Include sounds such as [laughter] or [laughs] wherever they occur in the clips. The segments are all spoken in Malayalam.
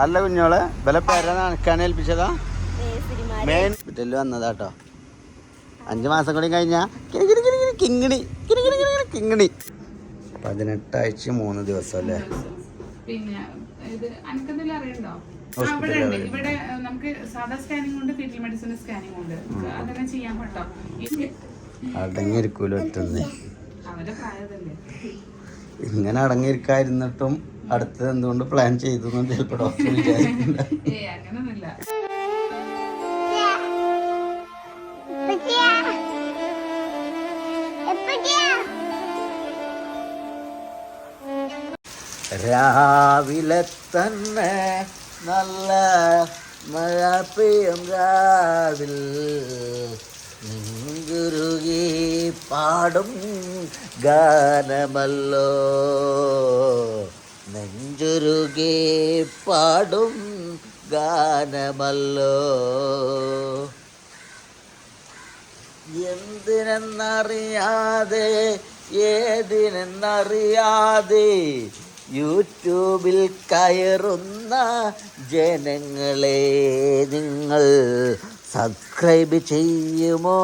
അല്ല കുഞ്ഞോളെ വില പേര നനക്കാൻ ഏൽപ്പിച്ചതാ? മെയിൻ ഹോസ്പിറ്റലിൽ വന്നതാട്ടോ. അഞ്ച് മാസം കൂടി കഴിഞ്ഞാ കിങ്ങിണി പതിനെട്ടാഴ്ച മൂന്ന് ദിവസം അല്ലേ പിന്നെ ഇത് അനക്കെന്തെങ്കിലും അറിയണ്ടോ? ഇവിടെ ഉണ്ട്. ഇവിടെ നമുക്ക് സാധാ സ്കാനിംഗ് ഉണ്ട് ഫീറ്റൽ മെഡിസിൻ ഉണ്ട്. അതന്നെ ചെയ്യാൻ അടങ്ങിയിരിക്കൂല പ്രായതല്ലേ. ഇങ്ങനെ അടങ്ങിയിരിക്കാതിരുന്നിട്ടും അടുത്തത് എന്തുകൊണ്ട് പ്ലാൻ ചെയ്തു എന്ന് ചിലപ്പോൾ ഡോക്ടർ അങ്ങനൊന്നുമില്ല. രാവിലെ തന്നെ നല്ല മഴ പെയ്യും രാവിൽ. നിങ്കുരുകി പാടും ഗാനമല്ലോ. നെഞ്ചുരുകി പാടും ഗാനമല്ലോ. എന്തിനെന്നറിയാതെ ഏതിനെന്നറിയാതെ യൂട്യൂബിൽ കയറുന്ന ജനങ്ങളെ നിങ്ങൾ സബ്സ്ക്രൈബ് ചെയ്യുമോ?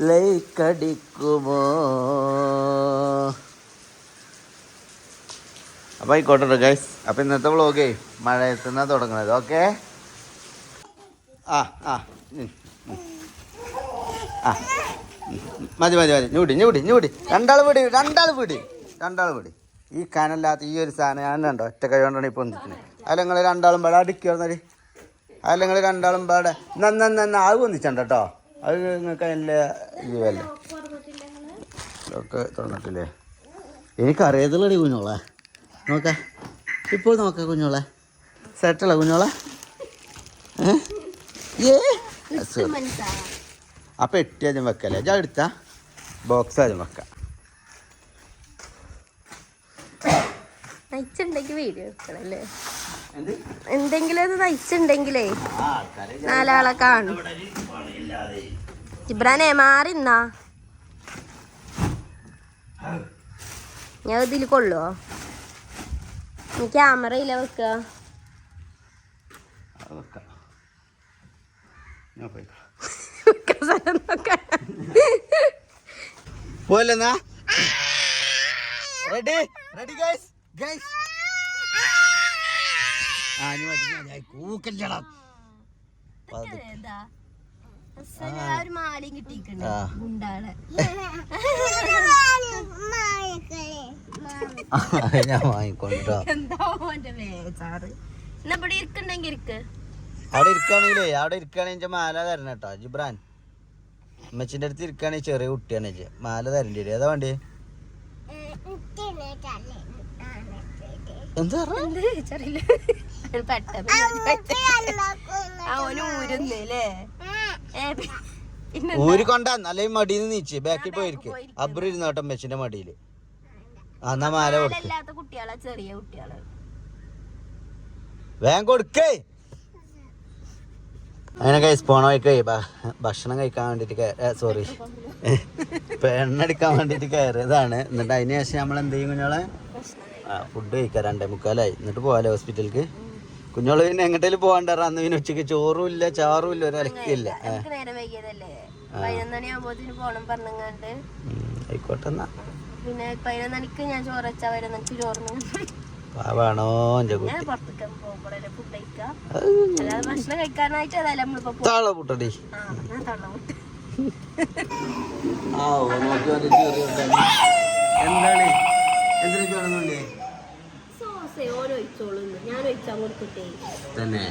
ലൈക്ക് അടിക്കുമോ? അപ്പോൾ ആയിക്കോട്ടെ ഗൈസ് അപ്പോൾ ഇന്നത്തെ വ്ളോഗേ മഴയത്തുനിന്നാണ് തുടങ്ങുന്നത് ഓക്കെ ആ ആ. മതി മതി മതി. ഞൂടി ഞൂടി ഞൂടി. രണ്ടാൾ പിടി രണ്ടാൾ പിടി. രണ്ടാൾ പിടി. ഈ കനല്ലാത്ത ഈ ഒരു സാധനം ഞാൻ കണ്ടോ? ഒറ്റ കഴിവുകൊണ്ടാണ് കൊണ്ടാണ് ഇപ്പോൾ ഒന്നിക്കുന്നത് അതിൽ നിങ്ങൾ രണ്ടാളും പാടെ അടിക്കുമെന്നടി അതിൽ നിങ്ങൾ രണ്ടാളും പാടെ. നന്ന നന്ന അത് പൊന്നിച്ചണ്ട കേട്ടോ. അത് നിങ്ങൾക്ക് അതിന്റെ ജീവല്ലേ ഇതൊക്കെ തുറന്നിട്ടില്ലേ? എനിക്കറിയത്തില്ലടി കുഞ്ഞോളെ നോക്ക. ഇപ്പോൾ നോക്ക കുഞ്ഞോളെ. സെറ്റല്ല കുഞ്ഞോളെ? ഏ? ആ പെട്ടി വെക്കല്ലേ? ഞാൻ എടുത്ത ബോക്സ് ആദ്യം വെക്കാം. നയിച്ചുണ്ടെങ്കിൽ വീഡിയോ എടുക്കണല്ലേ? എന്തെങ്കിലും അത് നയിച്ചുണ്ടെങ്കിലേ നാലാളെ കാണും. ഇബ്രാനെ മാറിന്നാ ഞാൻ ഇതിൽ കൊള്ളുവോ? ക്യാമറ ഇല്ല വെക്ക. അത് ഞാൻ പോയിക്കോളാം. വെക്കാൻ സ്ഥലം പോലെന്നാ റെഡി റെഡി ഗൈസ് ഗൈസ് ആ ഇനി മതി ഞാൻ കൂക്കല്ലടാ. ഞാൻ വാങ്ങിക്കൊണ്ടോ അവിടെ ഇരിക്കുകയാണെങ്കിലേ അവിടെ ഇരിക്കുകയാണെങ്കിൽ മാല തരണം കേട്ടോ ജിബ്രാൻ. അമ്മച്ചിന്റെ അടുത്ത് ഇരിക്കുകയാണെങ്കിൽ ചെറിയ കുട്ടിയാണ് മാല തരേണ്ടി വരും. ഏതാ വേണ്ടി? എന്താ പെട്ടെന്ന് അവന് പിന്നെ ഊരി കൊണ്ടാ നല്ല മടിയിൽ നിന്ന് നീച്ച്. ബാക്കിൽ പോയിരിക്കും. അബ്രു ഇരുന്നോട്ടെ അമ്മച്ചിന്റെ മടിയിൽ എന്നാ മാല കൊടുക്കും. അല്ലാത്ത കുട്ടികളെ ചെറിയ കുട്ടികൾ. വേഗം കൊടുക്കേ. അങ്ങനെ കൈസ് പോണ വഴിക്കേ ഭക്ഷണം കഴിക്കാൻ വേണ്ടിട്ട് സോറി പെണ്ണടിക്കാൻ വേണ്ടിട്ട് കയറിയതാണ്. എന്നിട്ട് അതിന് ശേഷം നമ്മൾ എന്ത് ചെയ്യും കുഞ്ഞോളെ ഫുഡ് കഴിക്കാം. രണ്ടേ മുക്കാലായി. എന്നിട്ട് പോകാലോ ഹോസ്പിറ്റലിക്ക് കുഞ്ഞോൾ പിന്നെ എങ്ങോട്ടേലും പോകണ്ടാറ അന്ന് പിന്നെ ഉച്ചയ്ക്ക് ചോറും ഇല്ല ചാറും ഇല്ല ഒരു അലക്കില്ല ആയിക്കോട്ടെ എന്നാ. പിന്നെ പതിനൊന്നണിക്ക് ഞാൻ പതിനൊന്നണിക്ക് ചോറിന് പാവാണോ താള പുട്ടടി. ആ നോക്കി വന്നിട്ട്. എന്താണ്? എന്തിനൊക്കെ വേണമെന്നുണ്ടേ സോസേ ഓരോ തന്നെ.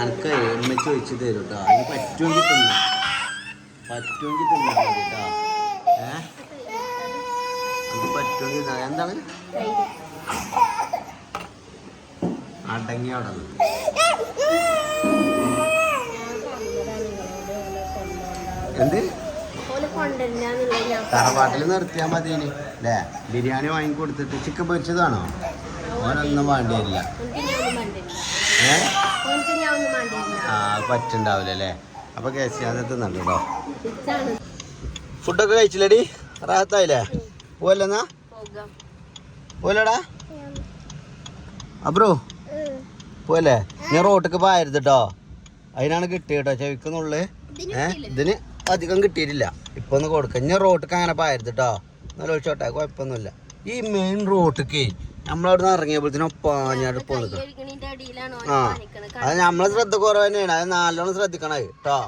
അനക്ക് എമ്മച്ച് വെച്ച് തരും കേട്ടോ അതിന് പറ്റുമെങ്കിൽ തിന്നു. പറ്റുമെങ്കിൽ തിന്നാ മതി കേട്ടോ ഏ? അത് പറ്റുമെങ്കിൽ. എന്താണ്. അടങ്ങി അവിടെ. എന്ത്? തറവാട്ടിൽ നിർത്തിയാൽ മതി അല്ലേ ബിരിയാണി വാങ്ങി കൊടുത്തിട്ട് ചിക്കൻ പൊരിച്ചതാണോ? ഓനൊന്നും വേണ്ടി വരില്ല ഓനക്ക് ഞാൻ ഒന്നും വേണ്ടില്ല ഏ ഓനക്ക് ഞാൻ ഒന്നും വേണ്ടില്ല ആ പറ്റുണ്ടാവില്ല അല്ലേ അപ്പൊ കേസ് ഞാൻ കേട്ടോ. ഫുഡൊക്കെ കഴിച്ചില്ലടി? റാഹത്തായില്ലേ? പോവല്ലെന്നാ പോലടാ അബ്രോ പോലെ ഞാൻ റോട്ടിക്ക് പായരുത് കേട്ടോ അതിനാണ് കിട്ടിയ കേട്ടോ ചെവിക്കുന്നുള്ളിൽ ഏ ഇതിന് അധികം കിട്ടിയിട്ടില്ല. ഇപ്പൊ ഒന്ന് കൊടുക്കാം. ഞാൻ റോട്ടിക്ക് അങ്ങനെ പായരുത് കേട്ടോ നല്ല ഒഴിച്ചോട്ടെ കുഴപ്പമൊന്നുമില്ല. ഈ മെയിൻ റോട്ടിക്ക് നമ്മളവിടെ ഇറങ്ങിയപ്പോഴത്തേനും പാഞ്ഞാട് ആ. അത് നമ്മളെ ശ്രദ്ധ കുറവ് തന്നെയാണ് അത് നല്ലോണം ശ്രദ്ധിക്കണത് കേട്ടോ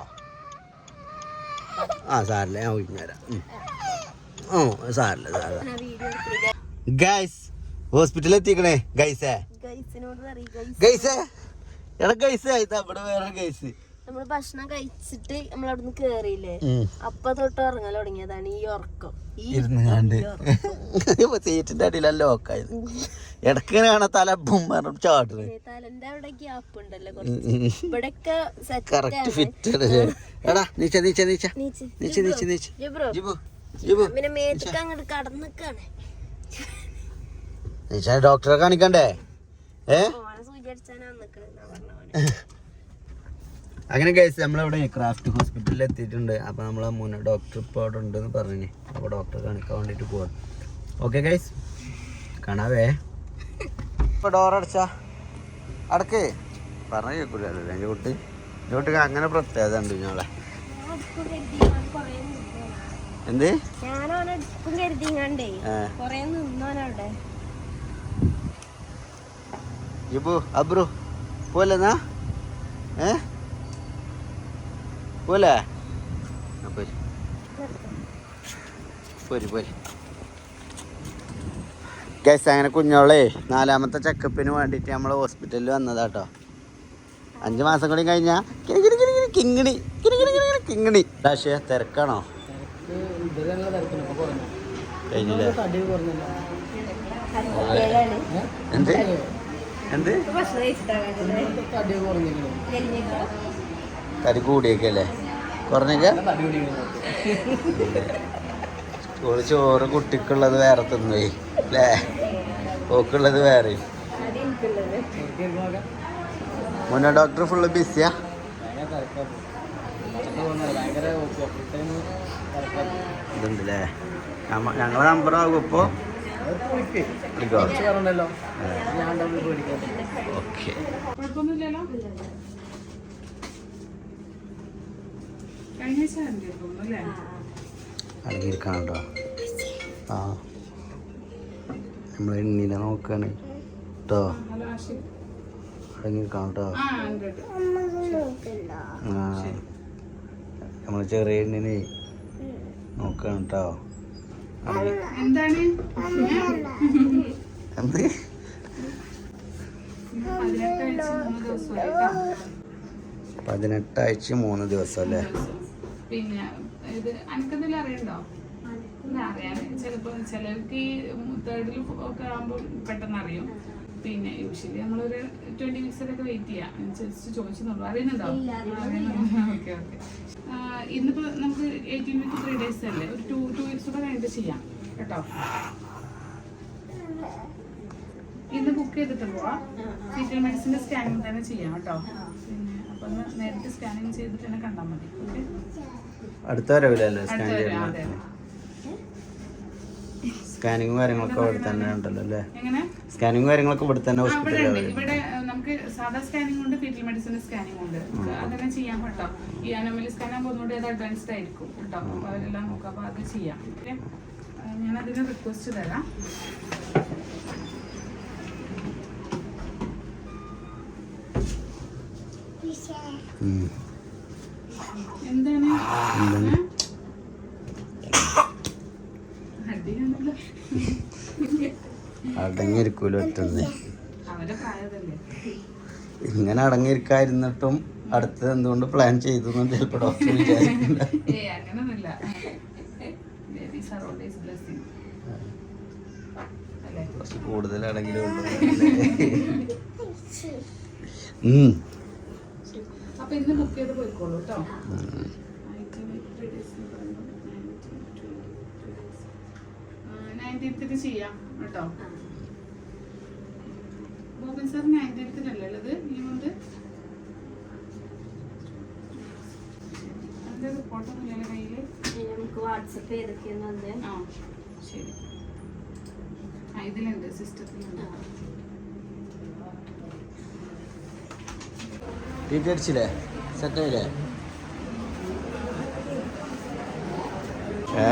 ആ സാറില്ല ഞാൻ ഉം. ഓ സാറില്ല സാറില്ല ഗൈസ് ഹോസ്പിറ്റലിൽ എത്തിക്കണേ ഗൈസേ ഗൈസ് എടാ ഗൈസേ ഇത് അവിടെ വേറെ ഗൈസ് നമ്മൾ ഭക്ഷണം കഴിച്ചിട്ട് നമ്മൾ അവിടുന്ന് കേറിയില്ലേ. അപ്പൊ തൊട്ട് ഇറങ്ങാൻ തുടങ്ങിയതാണ് ഈ ഉറക്കം. സീറ്റിന്റെ അടിയിലല്ല ഇടയ്ക്ക് തല ബുമ്മറും ചാടുന്നത്. തലന്റെ അവിടെ ഗ്യാപ്പ് ഉണ്ടല്ലോ കറക്റ്റ് ഫിറ്റ് എടാ നീച്ച നീച്ച നീച്ച. നീച്ച് നീച്ച നീച്ച നീച്ച. ജിബ്രോ ജിബു ജിബു. പിന്നെ മേത്തേക്ക് അങ്ങോട്ട് കടന്നിക്കാണ് നീച്ച ഡോക്ടറെ കാണിക്കണ്ടേ? ഏ? സൂചി അടിച്ചാനാ പറഞ്ഞ അങ്ങനെ കേസ് നമ്മളിവിടെ ക്രാഫ്റ്റ് ഹോസ്പിറ്റലിൽ എത്തിയിട്ടുണ്ട്. അപ്പോൾ നമ്മളെ മുന്നേ ഡോക്ടർ ഇപ്പോൾ അവിടെ ഉണ്ടെന്ന് പറഞ്ഞു അപ്പോൾ ഡോക്ടറെ കാണിക്കാൻ വേണ്ടിയിട്ട് പോവാം. ഓക്കെ ഗൈസ് കാണാവേ? ഇപ്പോൾ ഡോർ അടച്ചാ. അടക്കേ. പറഞ്ഞു കേൾക്കൂലല്ലോ എന്റെ കുട്ടി. എന്റെ കുട്ടിക്ക് അങ്ങനെ പ്രത്യേകത ഉണ്ട് ഞങ്ങളെ എന്ത്? ഇബു അബ്രു പോലെന്നാ ഏ? പോലെ പോര്. പോര് പോര്. ഗൈസ് അങ്ങനെ കുഞ്ഞോളേ നാലാമത്തെ ചെക്കപ്പിന് വേണ്ടിയിട്ട് നമ്മൾ ഹോസ്പിറ്റലിൽ വന്നതാട്ടോ അഞ്ച് മാസം കൂടി കഴിഞ്ഞാ കിണി കിണി കിണി കിണി കിങ്ങിണി കിങ്ങിണി. പക്ഷേ തിരക്കാണോ? കഴിഞ്ഞില്ല? എന്ത്? എന്ത്? തടി കൂടിയൊക്കെ അല്ലേ കുറഞ്ഞൊക്കെ സ്കൂളിൽ ചോറ് കുട്ടിക്കുള്ളത് വേറെ തിന്നുപോയി അല്ലേ ഓക്കുള്ളത് വേറെ മുന്നേ ഡോക്ടർ ഫുള്ള് ബിസിയാ ഇതുണ്ടല്ലേ ഞങ്ങളെ നമ്പർ ആകും ഇപ്പോൾ ഓക്കെ കുഴപ്പമൊന്നുമില്ലല്ലോ കഴിഞ്ഞ ആഴ്ച കണ്ടു തോന്നുന്നു അല്ലേ അടങ്ങിയിരിക്കണം ആ. നമ്മൾ എണ്ണീനെ നോക്കാണ്. കേട്ടോ അടങ്ങിയിരിക്കണം കേട്ടോ ആ. നമ്മൾ ചെറിയ എണ്ണിനെ നോക്കണം കേട്ടോ എന്താണ്? എന്ത്? പതിനെട്ടാഴ്ച മൂന്ന് ദിവസം അല്ലേ? പിന്നെ ഇത് അനക്കെന്തെങ്കിലും അറിയണ്ടോ? അറിയാൻ ചിലപ്പോ ചിലർക്ക് ഈ തേർഡിൽ ഒക്കെ ആകുമ്പോൾ പെട്ടെന്ന് അറിയും. പിന്നെ യൂഷ്വലി നമ്മളൊരു ട്വന്റി മിനിറ്റ്സിലൊക്കെ വെയിറ്റ് ചെയ്യാം. അനുസരിച്ച് ചോദിച്ചെന്നുള്ളൂ അറിയുന്നുണ്ടോ? ഓക്കെ ഓക്കെ [laughs] ഇന്നിപ്പോ നമുക്ക് എയ്റ്റീൻ വീക്ക് ത്രീ ഡേയ്സ് അല്ലേ? ഒരു ടു ടു വീക്സ് കൂടെ കഴിഞ്ഞിട്ട് ചെയ്യാം. കേട്ടോ? ഇന്ന് ബുക്ക് ചെയ്തിട്ട് പോവാം. ഫീറ്റൽ മെഡിസിന്റെ സ്കാനിങ് തന്നെ ചെയ്യാം കേട്ടോ? പിന്നെ അപ്പൊ ഒന്ന് നേരിട്ട് സ്കാനിങ് ചെയ്തിട്ട് തന്നെ കണ്ടാൽ മതി. ഓക്കെ അടുത്ത വരവില്ലല്ലേ സ്കാൻ ചെയ്യുന്നത്. സ്കാനിങ്ങും കാര്യങ്ങളൊക്കെ ഇവിടെ തന്നെ ഉണ്ടല്ലോ അല്ലേ? സ്കാനിങ്ങും കാര്യങ്ങളൊക്കെ ഇവിടെ തന്നെ ഹോസ്പിറ്റലിൽ ഇവിടെ നമുക്ക് സാധാ സ്കാനിങ് ഉണ്ട് ഫീറ്റൽ മെഡിസിൻ സ്കാനിങ് ഉണ്ട്. അതെല്ലാം ചെയ്യാം കേട്ടോ. ഈ അനോമലി സ്കാൻ ആകുമ്പോൾ ഒന്നുകൂടി അത് അഡ്വാൻസ്ഡ് ആയിരിക്കും കേട്ടോ. അവരെല്ലാം നോക്കാം. അപ്പോൾ അത് ചെയ്യാം. ഞാൻ അതിന് റിക്വസ്റ്റ് തരാം ഉം. എന്താണ് എന്താണ്? അടിയാണല്ലോ അടങ്ങിയിരിക്കൂല ഒറ്റന്ന്. ഇങ്ങനെ അടങ്ങിയിരിക്കാതിരുന്നിട്ടും അടുത്തത് എന്തുകൊണ്ട് പ്ലാൻ ചെയ്തു ചിലപ്പോ ചിലപ്പോൾ ഡോക്ടർ വിചാരിക്കണ്ട കുറച്ച് കൂടുതൽ അടങ്ങിയിട്ടുണ്ട് ഉം. അപ്പൊ ഇന്ന് ബുക്ക് ചെയ്ത് പോയിക്കോളൂ കേട്ടോ നയന്റീൻത്തിന് ചെയ്യാം കേട്ടോ. ബോബൻ സാർ നയന്റീൻത്തിനല്ലേ ഉള്ളത്? ഈ മന്ത് അതിന്റെ റിപ്പോർട്ടൊന്നും ഇല്ലല്ലോ കയ്യിൽ? നമുക്ക് വാട്സപ്പ് ചെയ്തൊക്കെയെന്നു ആ ശരി. ഇതിലുണ്ട് സിസ്റ്റത്തിലുണ്ട്. ടീറ്റി അടിച്ചില്ലേ സെറ്റായില്ലേ ഏ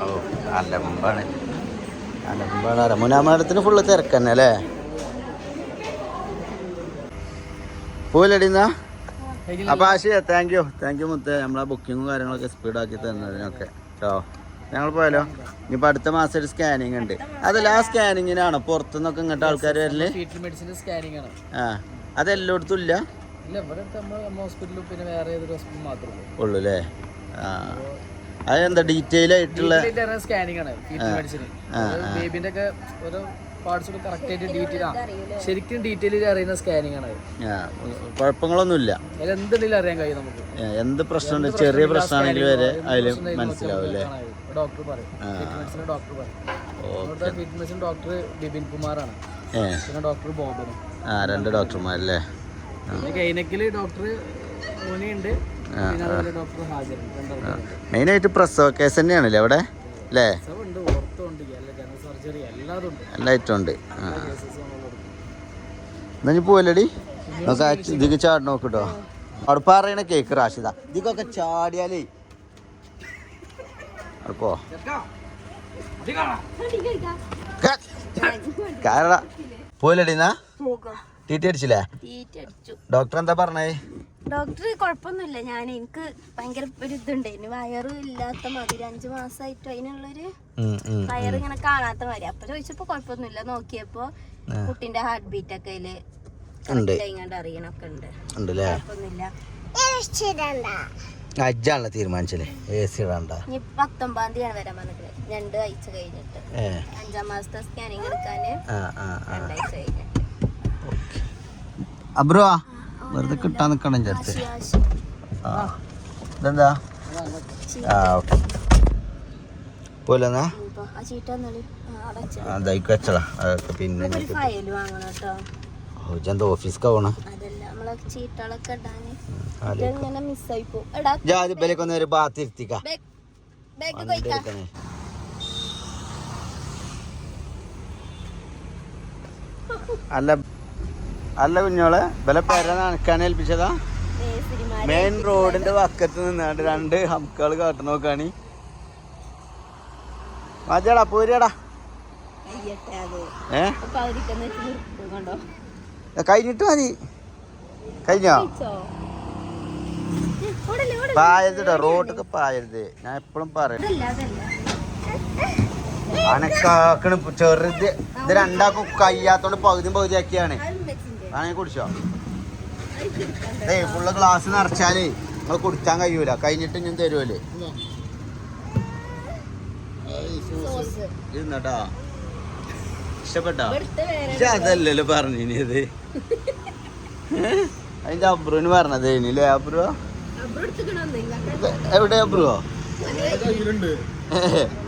ഓ അലമ്പാണ് അലമ്പാണ് ഫുള്ള് തിരക്കന്നെ അല്ലേ? പോലടിന്നാ അപ്പൊ ആശയ താങ്ക് യു താങ്ക് യു മുത്തേ. നമ്മളെ ബുക്കിങ്ങും കാര്യങ്ങളൊക്കെ സ്പീഡാക്കി തന്നതിനൊക്കെ. കേട്ടോ ഞങ്ങൾ പോയാലോ? ഇനിയിപ്പോൾ അടുത്ത മാസം ഒരു സ്കാനിങ് ഉണ്ട്. അതല്ല ആ സ്കാനിങ്ങിനാണോ പുറത്തുനിന്നൊക്കെ ഇങ്ങോട്ട് ആൾക്കാർ വരൽ? ഫീറ്റൽ മെഡിസിന്റെ സ്കാനിങ് ആണ്. ആ അതെല്ലായിടത്തും ഇല്ല? ഹോസ്പിറ്റലും പിന്നെ വേറെ മാത്രമേ ഉള്ളൂ. അല്ലേ ആ. അതെന്താ ഡീറ്റെയിൽ ആയിട്ടുള്ള സ്കാനിങ് ആണ് ബേബിന്റെ ഒക്കെ ഓരോ പാർട്സ് ഒക്കെ കറക്റ്റ് ആയിട്ട് ഡീറ്റെയിൽ ആ. ശരിക്കും ഡീറ്റെയിൽ അറിയുന്ന സ്കാനിങ് ആണ് കുഴപ്പങ്ങളൊന്നുമില്ല. അതിൽ എന്തുണ്ടെങ്കിലും അറിയാൻ കഴിയും നമുക്ക്. എന്ത് പ്രശ്നം ചെറിയ പ്രശ്നമാണെങ്കിൽ വരെ അതിൽ മനസ്സിലാവും അല്ലേ? ഡോക്ടർ പറയും. ഫീറ്റൽ മെഡിസിൻ ഡോക്ടർ പറയും. ഇവിടുത്തെ ഡോക്ടർ മെഡിസിൻ ഡോക്ടർ ബിപിൻ കുമാറാണ്. പിന്നെ ഡോക്ടർ ബോബനും. ആ രണ്ട് ഡോക്ടർമാരല്ലേ ഗൈനക്കിൽ ഡോക്ടർ ഉണ്ട് പിന്നെ അതുപോലെ ഡോക്ടർ ഹാജർ രണ്ടാൾക്കാരുണ്ട് മെയിനായിട്ട് പ്രസവ കേസ് തന്നെയാണല്ലേ അവിടെ? അല്ലേ ഉണ്ട് ഓർത്തുണ്ട് എല്ലാ ജനറൽ സർജറി എല്ലാതും ഉണ്ട് എല്ലാ ഐറ്റം ഉണ്ട്. എന്നാ ഇനി പോവല്ലടി നമുക്ക് ഇതിക്ക് ചാടി നോക്കിട്ടോ. അവിടെ പറയണ കേക്ക് റാഷിത ഇതിക്കൊക്കെ ചാടിയാലേ. അവിടെ പോ. കാരട അടിച്ചില്ലേ തീറ്റ അടിച്ചു ഡോക്ടർ എന്താ പറഞ്ഞേ? ഡോക്ടർ കുഴപ്പമൊന്നുമില്ല. ഞാൻ എനിക്ക് ഭയങ്കര ഒരു ഇതുണ്ടായിരുന്നു വയറ് ഇല്ലാത്ത മാതിരി അഞ്ചു മാസമായിട്ട് അതിനുള്ളൊരു. വയറ് ഇങ്ങനെ കാണാത്ത മാതിരി. അപ്പൊ ചോദിച്ചപ്പോ കുഴപ്പമൊന്നുമില്ല. നോക്കിയപ്പോ കുട്ടിന്റെ ഹാർട്ട് ബീറ്റ് ഒക്കെ അതിൽ അറിയണൊക്കെ ഉണ്ട്. കുഴപ്പമൊന്നുമില്ല. അജ്ജാണല്ലോ തീരുമാനിച്ചല്ലേ എ സി ഇടണ്ട. ഇനി പത്തൊമ്പതാം തീയതിയാണ് വരാൻ പറഞ്ഞത് രണ്ട് ആഴ്ച കഴിഞ്ഞിട്ട്. അഞ്ചാം മാസത്തെ സ്കാനിങ് എടുക്കാന് രണ്ടാഴ്ച കഴിഞ്ഞിട്ട്. അബ്രോ വെറുതെ കിട്ടാൻ നിക്കണം ചേർത്ത്. ആ ഇതെന്താ? ആ ഓക്കെ. പോലെന്നാ അതായിക്ക് വെച്ചടാ അതൊക്കെ പിന്നെ ഓഫീസ്ക്ക് പോണ? ജാതി ബലക്കൊന്ന് ഒരു. അല്ല അല്ല കുഞ്ഞോളെ ബല പെര നനക്കാൻ ഏൽപ്പിച്ചതാ? മെയിൻ റോഡിന്റെ വക്കത്ത് നിന്നാണ്ട് രണ്ട് ഹംക്കാൾ കാട്ടു നോക്കാണി. മതിയടാ പോരിയടാ ഏ? കഴിഞ്ഞിട്ട് മതി. കഴിഞ്ഞോ? ചോ റോഡ് ഓടല്ലേ പായരുത് റോഡൊക്കെ പായരുത്. ഞാൻ എപ്പോഴും പറയും. അനക്കാക്കണ് ചെറുത്. ഇത് രണ്ടാക്കും കയ്യാത്തോണ്ട് പകുതി പകുതി ആക്കിയാണ് അത് വെച്ചിന്റെ ആണെങ്കിൽ കുടിച്ചോ. ഏ ഫുള്ള് ഗ്ലാസ് നിറച്ചാലേ നിങ്ങൾ കുടിക്കാൻ കഴിയൂല. കഴിഞ്ഞിട്ട് ഞാൻ തരുമല്ലേ ഇരുന്നട്ടാ. ഇഷ്ടപ്പെട്ടോ? അതല്ലല്ലോ പറഞ്ഞത് അതിന്റെ അബ്രുവിന് പറഞ്ഞത് ഇനിയില്ലേ? അബ്രു? അവിടെ എടുത്തുക്കണമെന്ന് ഇത് എവിടെ അബ്രുവോ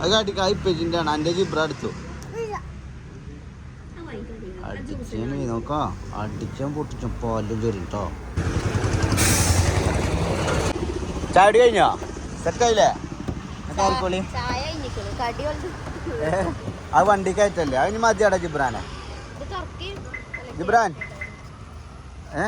അത് കാട്ടിക്കാ കായ്പേജിന്റെ ആണ് അന്റെ ജിബ്ര അടുത്തു അടിച്ചേ നോക്കാ അടിച്ചാൻ പൊട്ടിച്ചും പാലും ചൊരിട്ടോ ചാടി കഴിഞ്ഞോ? സെറ്റായില്ലേ ഏ, അത് വണ്ടി കയറ്റല്ലേ അതിന് മതിയാടാ ജിബ്രാനെ. ജിബ്രാൻ. ഏ?